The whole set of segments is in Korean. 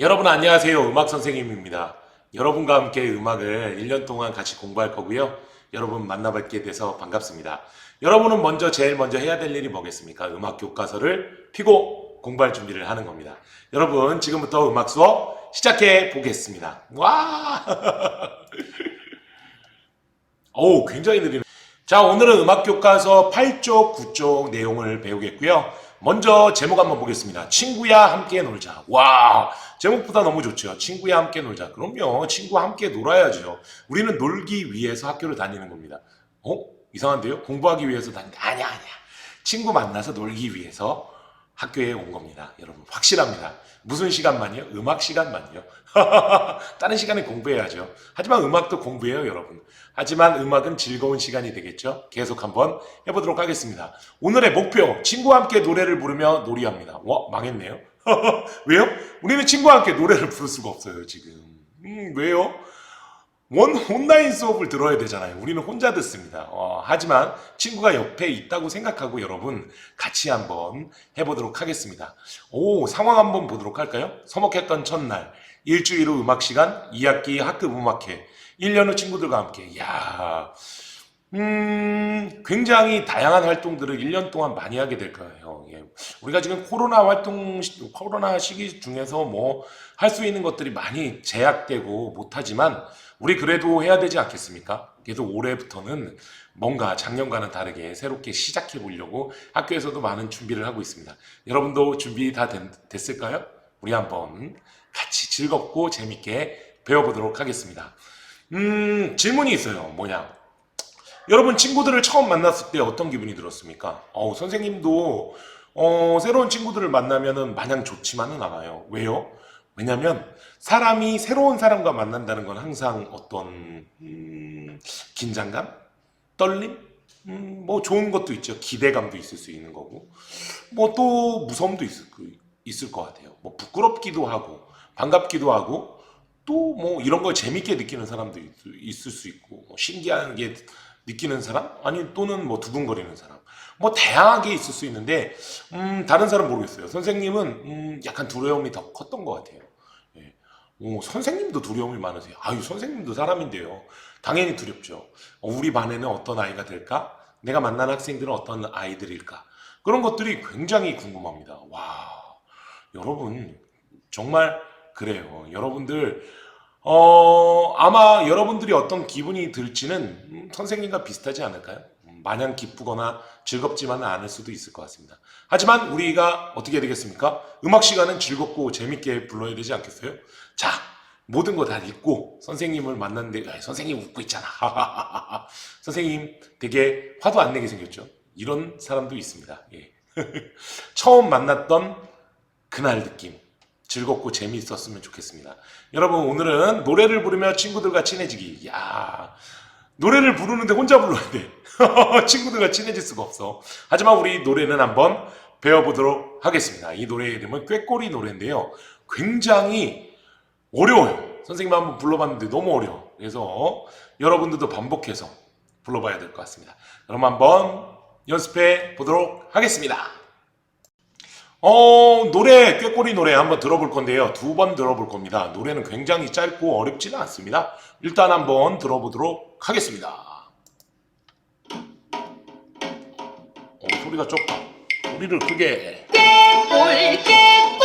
여러분 안녕하세요. 음악 선생님입니다. 여러분과 함께 음악을 1년 동안 같이 공부할 거고요. 여러분 만나뵙게 돼서 반갑습니다. 여러분은 먼저 제일 먼저 해야 될 일이 뭐겠습니까? 음악 교과서를 피고 공부할 준비를 하는 겁니다. 여러분 지금부터 음악 수업 시작해 보겠습니다. 와! 오, 굉장히 느리네. 자, 오늘은 음악 교과서 8쪽, 9쪽 내용을 배우겠고요. 먼저 제목 한번 보겠습니다. 친구야 함께 놀자. 와, 제목보다 너무 좋죠. 친구야 함께 놀자. 그럼요. 친구와 함께 놀아야죠. 우리는 놀기 위해서 학교를 다니는 겁니다. 어? 이상한데요? 공부하기 위해서 다닌다. 아니야, 아니야. 친구 만나서 놀기 위해서 학교에 온 겁니다. 여러분, 확실합니다. 무슨 시간만요? 음악 시간만요. 다른 시간에 공부해야죠. 하지만 음악도 공부해요, 여러분. 하지만 음악은 즐거운 시간이 되겠죠? 계속 한번 해보도록 하겠습니다. 오늘의 목표, 친구와 함께 노래를 부르며 놀이합니다. 와, 망했네요. 왜요? 우리는 친구와 함께 노래를 부를 수가 없어요, 지금. 음, 왜요? 원, 온라인 수업을 들어야 되잖아요. 우리는 혼자 듣습니다. 어, 하지만 친구가 옆에 있다고 생각하고 여러분 같이 한번 해보도록 하겠습니다. 오, 상황 한번 보도록 할까요? 서먹했던 첫날, 일주일 후 음악 시간, 2학기 학급 음악회, 1년 후 친구들과 함께. 야 음, 굉장히 다양한 활동들을 1년 동안 많이 하게 될 거예요. 예. 우리가 지금 코로나 활동, 시- 코로나 시기 중에서 뭐 할 수 있는 것들이 많이 제약되고 못하지만 우리 그래도 해야 되지 않겠습니까? 그래도 올해부터는 뭔가 작년과는 다르게 새롭게 시작해 보려고 학교에서도 많은 준비를 하고 있습니다. 여러분도 준비 다 된- 됐을까요? 우리 한번 같이 즐겁고 재밌게 배워보도록 하겠습니다. 음, 질문이 있어요. 뭐냐? 여러분 친구들을 처음 만났을 때 어떤 기분이 들었습니까? 어, 선생님도 어, 새로운 친구들을 만나면은 마냥 좋지만은 않아요. 왜요? 왜냐면 사람이 새로운 사람과 만난다는 건 항상 어떤 음, 긴장감, 떨림, 음, 뭐 좋은 것도 있죠. 기대감도 있을 수 있는 거고, 뭐 또 무서움도 있을, 그- 있을 것 같아요. 뭐 부끄럽기도 하고 반갑기도 하고 또 뭐 이런 걸 재밌게 느끼는 사람도 있, 있을 수 있고 뭐 신기한 게 느끼는 사람? 아니 또는 뭐 두근거리는 사람. 뭐 다양하게 있을 수 있는데 음 다른 사람 모르겠어요. 선생님은 음 약간 두려움이 더 컸던 것 같아요 예. 오, 선생님도 두려움이 많으세요. 아유 선생님도 사람인데요. 당연히 두렵죠. 어, 우리 반에는 어떤 아이가 될까? 내가 만난 학생들은 어떤 아이들일까? 그런 것들이 굉장히 궁금합니다. 와 여러분 정말 그래요. 여러분들 어, 아마 여러분들이 어떤 기분이 들지는 음, 선생님과 비슷하지 않을까요? 음, 마냥 기쁘거나 즐겁지만은 않을 수도 있을 것 같습니다. 하지만 우리가 어떻게 해야 되겠습니까? 음악 시간은 즐겁고 재밌게 불러야 되지 않겠어요? 자, 모든 거 다 잊고 선생님을 만났는데 야, 선생님 웃고 있잖아. 선생님 되게 화도 안 내게 생겼죠? 이런 사람도 있습니다. 예. 처음 만났던 그날 느낌. 즐겁고 재미있었으면 좋겠습니다. 여러분 오늘은 노래를 부르며 친구들과 친해지기. 야 노래를 부르는데 혼자 불러야 돼. 친구들과 친해질 수가 없어. 하지만 우리 노래는 한번 배워보도록 하겠습니다. 이 노래의 이름은 꾀꼬리 노래인데요. 굉장히 어려워요. 선생님 한번 불러봤는데 너무 어려워. 그래서 여러분들도 반복해서 불러봐야 될 것 같습니다. 그럼 한번 연습해 보도록 하겠습니다. 어, 노래, 꾀꼬리 노래 한번 들어볼 건데요. 두 번 들어볼 겁니다. 노래는 굉장히 짧고 어렵지는 않습니다. 일단 한번 들어보도록 하겠습니다. 어, 소리가 좁다. 소리를 크게. 깨꿀 깨꿀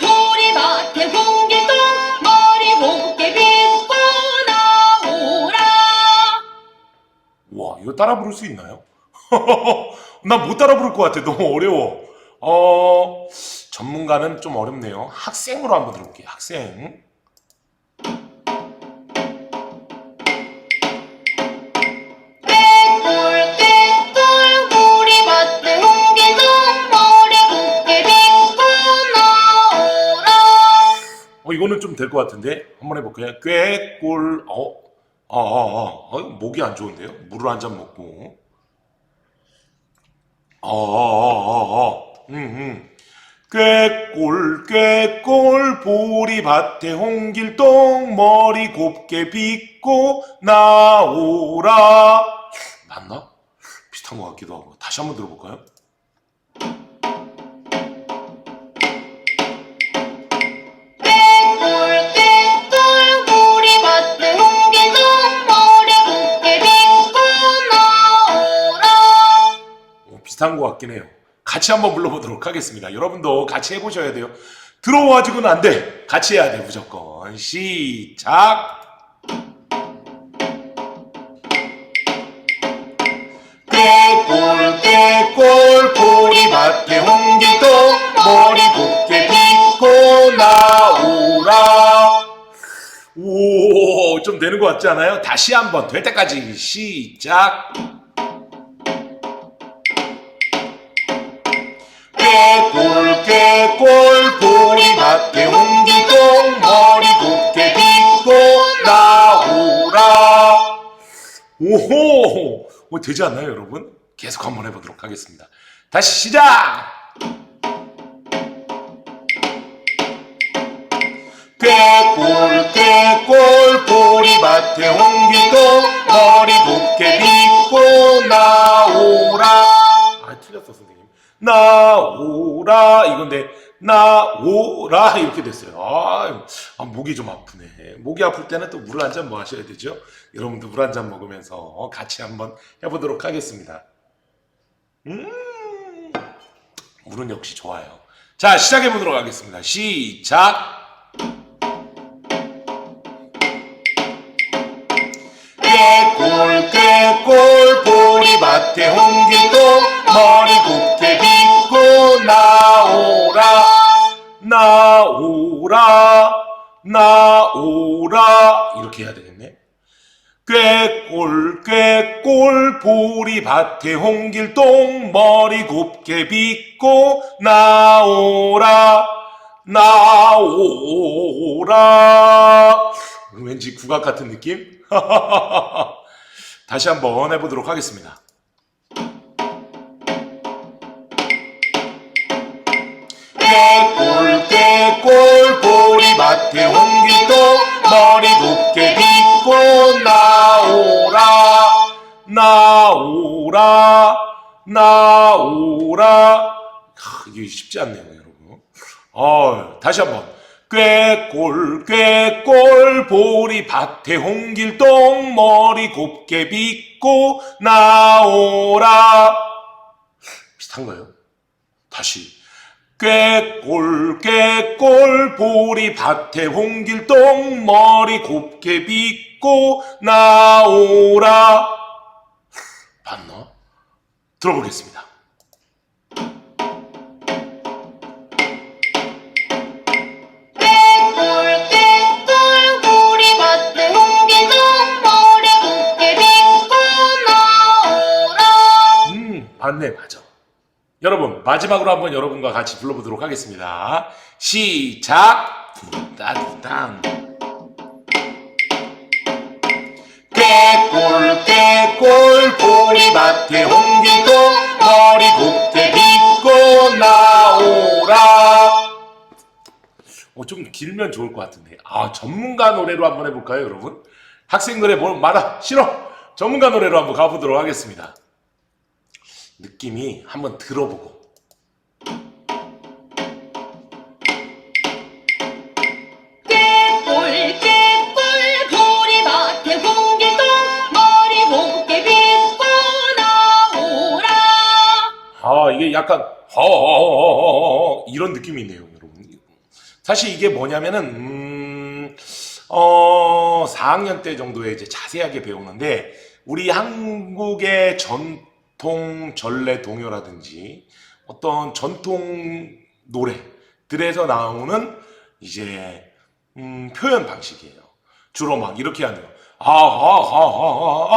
보리밭에 홍길동 머리 곱게 빗고 나오라 우와, 이거 따라 부를 수 있나요? 나 못 따라 부를 것 같아. 너무 어려워. 어, 전문가는 좀 어렵네요. 학생으로 한번 들어볼게요. 학생. 어, 이거는 좀 될 것 같은데? 한번 해볼게요. 꾀꿀, 어, 아, 아, 아, 아, 목이 안 좋은데요? 물을 한 잔 먹고. 아, 아, 아, 아, 음, 음, 꾀꼴 꾀꼴 보리밭에 홍길동 머리 곱게 빗고 나오라 맞나? 비슷한 것 같기도 하고 다시 한번 들어볼까요? 어, 비슷한 것 같긴 해요. 같이 한번 불러보도록 하겠습니다. 여러분도 같이 해보셔야 돼요. 들어와가지고는 안 돼. 같이 해야 돼, 무조건. 시작! 꾀골, 꾀골, 보리밭에 홍길동, 머리 곱게 빗고 나오라. 오, 좀 되는 것 같지 않아요? 다시 한번 될 때까지 시작. 꾀골 보리밭에 홍길동 머리 곱게 빗고 나오라. 오호! 뭐 되지 않나요 여러분? 계속 한번 해보도록 하겠습니다. 다시 시작! 꾀골 꾀골 보리밭에 홍길동 머리 곱게 빗고 나 나오라. 이건데 나오라. 이렇게 됐어요. 아, 아, 목이 좀 아프네. 목이 아플 때는 또 물 한 잔 뭐 하셔야 되죠? 여러분도 물 한 잔 먹으면서 같이 한번 해보도록 하겠습니다. 음 물은 역시 좋아요. 자 시작해 보도록 하겠습니다. 시작. 꾀골 꾀 골 보리밭에 홍길동 머리 곱게 빗고 나오라. 나오라. 나오라. 이렇게 해야 되겠네. 꾀골 꾀골 보리밭에 홍길동 머리 곱게 빗고 나오라. 나오라. 왠지 국악 같은 느낌? 다시 한번 해보도록 하겠습니다. 꾀골 꾀골 보리밭에 홍길동 머리 곱게 빗고 나오라 나오라 나오라. 하, 이게 쉽지 않네요 여러분. 어, 다시 한번 꾀골 꾀골 보리 밭에 홍길동 머리 곱게 빗고 나오라 비슷한가요? 다시 꾀골 꾀골 보리 밭에 홍길동 머리 곱게 빗고 나오라 봤나? 들어보겠습니다. 음, 맞네, 맞아. 여러분, 마지막으로 한번 여러분과 같이 불러보도록 하겠습니다. 시작! 따뜻한. 꾀골, 꾀골, 보리밭에 홍길동, 머리 곱게 빗고 나오라. 어, 좀 길면 좋을 것 같은데. 아, 전문가 노래로 한번 해볼까요, 여러분? 학생들의 뭘 말아, 싫어! 전문가 노래로 한번 가보도록 하겠습니다. 느낌이 한번 들어보고. 아 이게 약간 허 이런 느낌이 있네요 여러분. 사실 이게 뭐냐면은 음, 어 4학년 때 정도에 이제 자세하게 배우는데 우리 한국의 전통 전래 동요라든지 어떤 전통 노래들에서 나오는 이제 음, 표현 방식이에요. 주로 막 이렇게 하는 거. 아, 아하하하하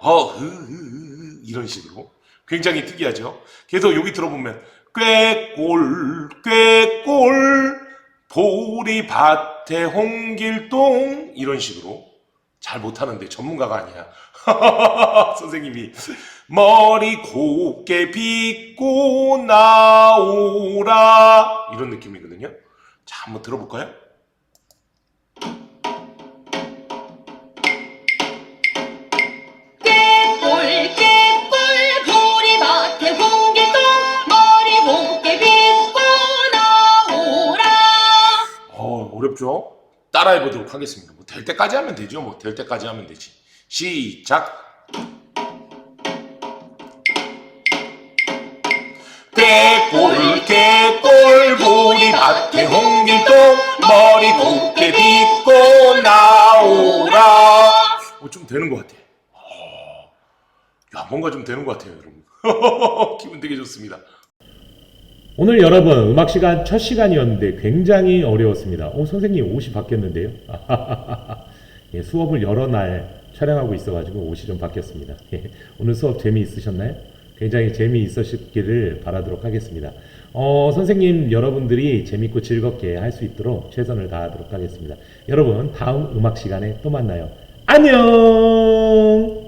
어흐 이런 식으로 굉장히 특이하죠. 그래서 여기 들어보면 꾀골 꾀골 보리밭에 홍길동 이런 식으로 잘 못하는데 전문가가 아니야. 선생님이 머리 곱게 빗고 나오라 이런 느낌이거든요. 자 한번 들어볼까요? 따라해 보도록 하겠습니다. 뭐 될 때까지 하면 되죠. 뭐 될 때까지 하면 되지. 시작. 개골 개골 보리 밭에 홍길동 머리 곱게 빗고 나오라. 어, 좀 되는 것 같아. 아, 야 뭔가 좀 되는 것 같아요, 여러분. 기분 되게 좋습니다. 오늘 여러분 음악 시간 첫 시간이었는데 굉장히 어려웠습니다. 오 선생님 옷이 바뀌었는데요. 예, 수업을 여러 날 촬영하고 있어가지고 옷이 좀 바뀌었습니다. 예, 오늘 수업 재미있으셨나요? 굉장히 재미있으셨기를 바라도록 하겠습니다. 어, 선생님 여러분들이 재밌고 즐겁게 할 수 있도록 최선을 다하도록 하겠습니다. 여러분 다음 음악 시간에 또 만나요. 안녕.